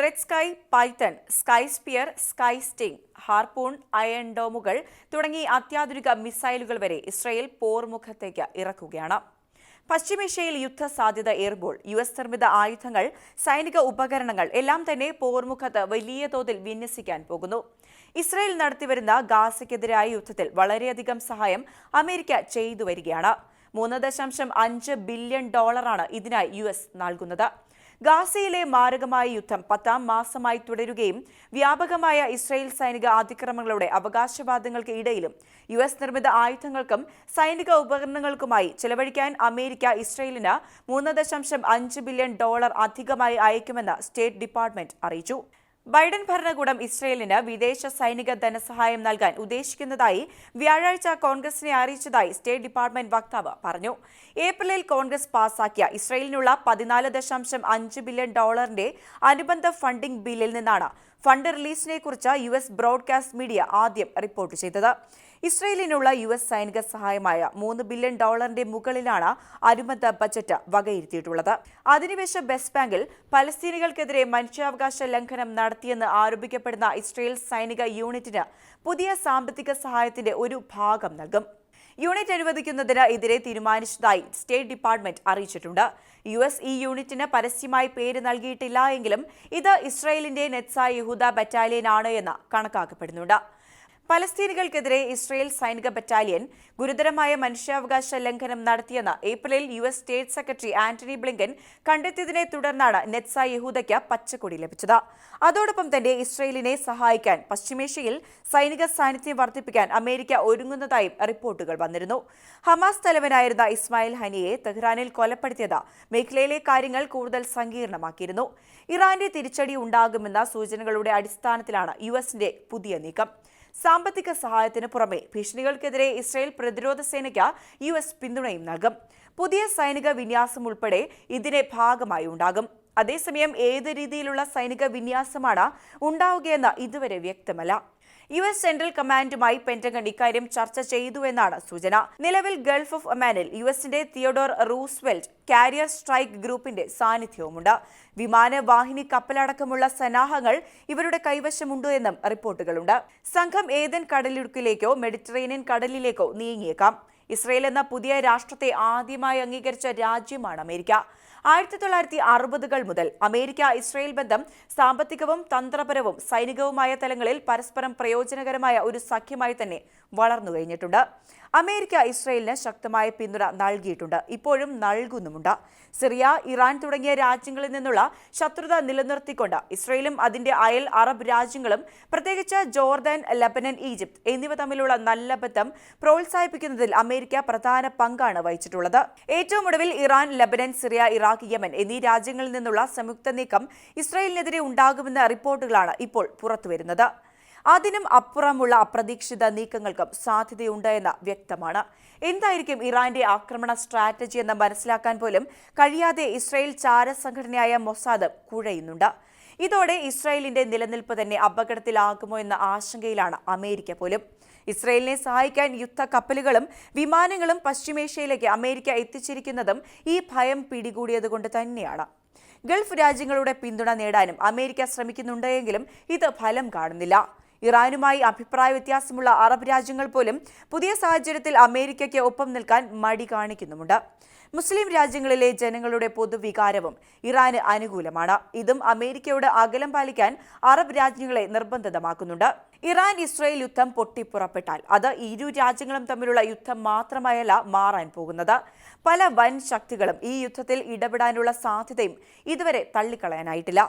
Red sky python sky spear sky sting harpoon iron ഡോമുകൾ തുടങ്ങി അത്യാധുനിക മിസൈലുകൾ വരെ ഇസ്രയേൽ പോർമുഖത്തേക്ക് ഇറക്കുകയാണ്. പശ്ചിമേഷ്യയിൽ യുദ്ധ സാധ്യത ഏറുമ്പോൾ യു എസ് നിർമ്മിത ആയുധങ്ങൾ സൈനിക ഉപകരണങ്ങൾ എല്ലാം തന്നെ പോർമുഖത്ത് വലിയ തോതിൽ വിന്യസിക്കാൻ പോകുന്നു. ഇസ്രയേൽ നടത്തിവരുന്ന ഗാസയ്ക്കെതിരായ യുദ്ധത്തിൽ വളരെയധികം സഹായം അമേരിക്ക ചെയ്തു വരികയാണ്. മൂന്ന് ദശാംശം അഞ്ച് ബില്യൺ ഡോളറാണ് ഇതിനായി യു എസ് നൽകുന്നത്. ഗാസയിലെ മാരകമായ യുദ്ധം പത്താം മാസമായി തുടരുകയും വ്യാപകമായ ഇസ്രായേൽ സൈനിക അതിക്രമങ്ങളുടെ അവകാശവാദങ്ങൾക്ക് ഇടയിലും യു എസ് നിർമ്മിത ആയുധങ്ങൾക്കും സൈനിക ഉപകരണങ്ങൾക്കുമായി ചെലവഴിക്കാൻ അമേരിക്ക ഇസ്രായേലിന് മൂന്ന് ദശാംശം അഞ്ച് ബില്യൺ ഡോളർ അധികമായി അയക്കുമെന്ന് സ്റ്റേറ്റ് ഡിപ്പാർട്ട്മെന്റ് അറിയിച്ചു. ബൈഡൻ ഭരണകൂടം ഇസ്രയേലിന് വിദേശ സൈനിക ധനസഹായം നൽകാൻ ഉദ്ദേശിക്കുന്നതായി വ്യാഴാഴ്ച കോൺഗ്രസിനെ അറിയിച്ചതായി സ്റ്റേറ്റ് ഡിപ്പാർട്ട്മെന്റ് വക്താവ് പറഞ്ഞു. ഏപ്രിലിൽ കോൺഗ്രസ് പാസാക്കിയ ഇസ്രയേലിനുള്ള പതിനാല് ദശാംശം അഞ്ച് ബില്യൺ ഡോളറിന്റെ അനുബന്ധ ഫണ്ടിംഗ് ബില്ലിൽ നിന്നാണ് ഫണ്ട് റിലീസിനെ കുറിച്ച് യു എസ് ബ്രോഡ്കാസ്റ്റ് മീഡിയ ആദ്യം റിപ്പോർട്ട് ചെയ്തത്. ഇസ്രയേലിനുള്ള യു എസ് സൈനിക സഹായമായ മൂന്ന് ബില്യൺ ഡോളറിന്റെ മുകളിലാണ് അനുബന്ധ ബജറ്റ് വകയിരുത്തിയിട്ടുള്ളത്. അധിനിവേശ വെസ്റ്റ് ബാങ്കിൽ പലസ്തീനികൾക്കെതിരെ മനുഷ്യാവകാശ ലംഘനം നടത്തിയെന്ന് ആരോപിക്കപ്പെടുന്ന ഇസ്രയേൽ സൈനിക യൂണിറ്റിന് പുതിയ സാമ്പത്തിക സഹായത്തിന്റെ ഒരു ഭാഗം നൽകും. യൂണിറ്റ് അനുവദിക്കുന്നതിന് എതിരെ തീരുമാനിച്ചതായി സ്റ്റേറ്റ് ഡിപ്പാർട്ട്മെന്റ് അറിയിച്ചിട്ടുണ്ട്. യു എസ് ഈ യൂണിറ്റിന് പരസ്യമായി പേര് നൽകിയിട്ടില്ല എങ്കിലും ഇത് ഇസ്രായേലിന്റെ നെറ്റ്സ യഹൂദ ബറ്റാലിയൻ ആണ് എന്ന് കണക്കാക്കപ്പെടുന്നുണ്ട്. പലസ്തീനികൾക്കെതിരെ ഇസ്രയേൽ സൈനിക ബറ്റാലിയൻ ഗുരുതരമായ മനുഷ്യാവകാശ ലംഘനം നടത്തിയെന്ന് ഏപ്രിലിൽ U S state secretary Antony Blinken കണ്ടെത്തിയതിനെ തുടർന്നാണ് നെറ്റ്സ യഹൂദയ്ക്ക് പച്ചക്കൊടി ലഭിച്ചത്. അതോടൊപ്പം തന്നെ ഇസ്രയേലിനെ സഹായിക്കാൻ പശ്ചിമേഷ്യയിൽ സൈനിക സാന്നിധ്യം വർദ്ധിപ്പിക്കാൻ അമേരിക്ക ഒരുങ്ങുന്നതായും റിപ്പോർട്ടുകൾ വന്നിരുന്നു. ഹമാസ് തലവനായിരുന്ന ഇസ്മായിൽ ഹനിയെ തെഹ്റാനിൽ കൊലപ്പെടുത്തിയത് മേഖലയിലെ കാര്യങ്ങൾ കൂടുതൽ സങ്കീർണമാക്കിയിരുന്നു. ഇറാന്റെ തിരിച്ചടി ഉണ്ടാകുമെന്ന സൂചനകളുടെ അടിസ്ഥാനത്തിലാണ് യു എസിന്റെ പുതിയ നീക്കം. സാമ്പത്തിക സഹായത്തിന് പുറമെ ഭീഷണികൾക്കെതിരെ ഇസ്രായേൽ പ്രതിരോധ സേനയ്ക്ക് യു എസ് പിന്തുണയും നൽകും. പുതിയ സൈനിക വിന്യാസം ഉൾപ്പെടെ ഇതിന്റെ ഭാഗമായി ഉണ്ടാകും. അതേസമയം ഏത് രീതിയിലുള്ള സൈനിക വിന്യാസമാണ് ഉണ്ടാവുകയെന്ന് ഇതുവരെ വ്യക്തമല്ല. യു എസ് സെൻട്രൽ കമാൻഡുമായി പെന്റഗൺ ഇക്കാര്യം ചർച്ച ചെയ്തുവെന്നാണ് സൂചന. നിലവിൽ ഗൾഫ് ഓഫ് ഒമാനിൽ യു എസിന്റെ തിയോഡോർ റൂസ്വെൽറ്റ് കാരിയർ സ്ട്രൈക്ക് ഗ്രൂപ്പിന്റെ സാന്നിധ്യവുമുണ്ട്. വിമാനവാഹിനി കപ്പലടക്കമുള്ള സന്നാഹങ്ങൾ ഇവരുടെ കൈവശമുണ്ട് എന്നും റിപ്പോർട്ടുകളുണ്ട്. സംഘം ഏതൻ കടലിടുക്കിലേക്കോ മെഡിറ്ററേനിയൻ കടലിലേക്കോ നീങ്ങിയേക്കാം. ഇസ്രയേൽ എന്ന പുതിയ രാഷ്ട്രത്തെ ആദ്യമായി അംഗീകരിച്ച രാജ്യമാണ് അമേരിക്ക. ആയിരത്തി തൊള്ളായിരത്തി അറുപതുകൾ മുതൽ അമേരിക്ക ഇസ്രയേൽ ബന്ധം സാമ്പത്തികവും തന്ത്രപരവും സൈനികവുമായ തലങ്ങളിൽ പരസ്പരം പ്രയോജനകരമായ ഒരു സഖ്യമായി തന്നെ വളർന്നു കഴിഞ്ഞിട്ടുണ്ട്. അമേരിക്ക ഇസ്രയേലിന് ശക്തമായ പിന്തുണ നൽകിയിട്ടുണ്ട്. ഇപ്പോഴും നൽകുന്നുമുണ്ട്. സിറിയ ഇറാൻ തുടങ്ങിയ രാജ്യങ്ങളിൽ നിന്നുള്ള ശത്രുത നിലനിർത്തിക്കൊണ്ട് ഇസ്രയേലും അതിന്റെ അയൽ അറബ് രാജ്യങ്ങളും പ്രത്യേകിച്ച് ജോർദാൻ ലബനൻ ഈജിപ്ത് എന്നിവ തമ്മിലുള്ള നല്ല ബന്ധം പ്രോത്സാഹിപ്പിക്കുന്നതിൽ അമേരിക്ക പ്രധാന പങ്കാണ് വഹിച്ചിട്ടുള്ളത്. ഏറ്റവും ഒടുവിൽ Iran Lebanon Syria Iraq Yemen എന്നീ രാജ്യങ്ങളിൽ നിന്നുള്ള സംയുക്ത നീക്കം ഇസ്രയേലിനെതിരെ ഉണ്ടാകുമെന്ന റിപ്പോർട്ടുകളാണ് ഇപ്പോൾ പുറത്തുവരുന്നത്. അതിനും അപ്പുറമുള്ള അപ്രതീക്ഷിത നീക്കങ്ങൾക്കും സാധ്യതയുണ്ട് എന്ന് വ്യക്തമാണ്. എന്തായിരിക്കും ഇറാന്റെ ആക്രമണ സ്ട്രാറ്റജി എന്ന് മനസ്സിലാക്കാൻ പോലും കഴിയാതെ ഇസ്രായേൽ ചാരസംഘടനയായ മൊസാദ് കുഴയുന്നുണ്ട്. ഇതോടെ ഇസ്രായേലിന്റെ നിലനിൽപ്പ് തന്നെ അപകടത്തിലാകുമോ എന്ന ആശങ്കയിലാണ് അമേരിക്ക പോലും. ഇസ്രായേലിനെ സഹായിക്കാൻ യുദ്ധ കപ്പലുകളും വിമാനങ്ങളും പശ്ചിമേഷ്യയിലേക്ക് അമേരിക്ക എത്തിച്ചിരിക്കുന്നതും ഈ ഭയം പിടികൂടിയതുകൊണ്ട് തന്നെയാണ്. ഗൾഫ് രാജ്യങ്ങളുടെ പിന്തുണ നേടാനും അമേരിക്ക ശ്രമിക്കുന്നുണ്ടെങ്കിലും ഇത് ഫലം കാണുന്നില്ല. ഇറാനുമായി അഭിപ്രായ വ്യത്യാസമുള്ള അറബ് രാജ്യങ്ങൾ പോലും പുതിയ സാഹചര്യത്തിൽ അമേരിക്കയ്ക്ക് ഒപ്പം നിൽക്കാൻ മടി കാണിക്കുന്നുമുണ്ട്. മുസ്ലിം രാജ്യങ്ങളിലെ ജനങ്ങളുടെ പൊതുവികാരവും ഇറാന് അനുകൂലമാണ്. ഇതും അമേരിക്കയോട് അകലം പാലിക്കാൻ അറബ് രാജ്യങ്ങളെ നിർബന്ധിതമാക്കുന്നുണ്ട്. ഇറാൻ ഇസ്രയേൽ യുദ്ധം പൊട്ടിപ്പുറപ്പെട്ടാൽ അത് ഇരു രാജ്യങ്ങളും തമ്മിലുള്ള യുദ്ധം മാത്രമായല്ല മാറാൻ പോകുന്നത്. പല വൻ ശക്തികളും ഈ യുദ്ധത്തിൽ ഇടപെടാനുള്ള സാധ്യതയും ഇതുവരെ തള്ളിക്കളയാനായിട്ടില്ല.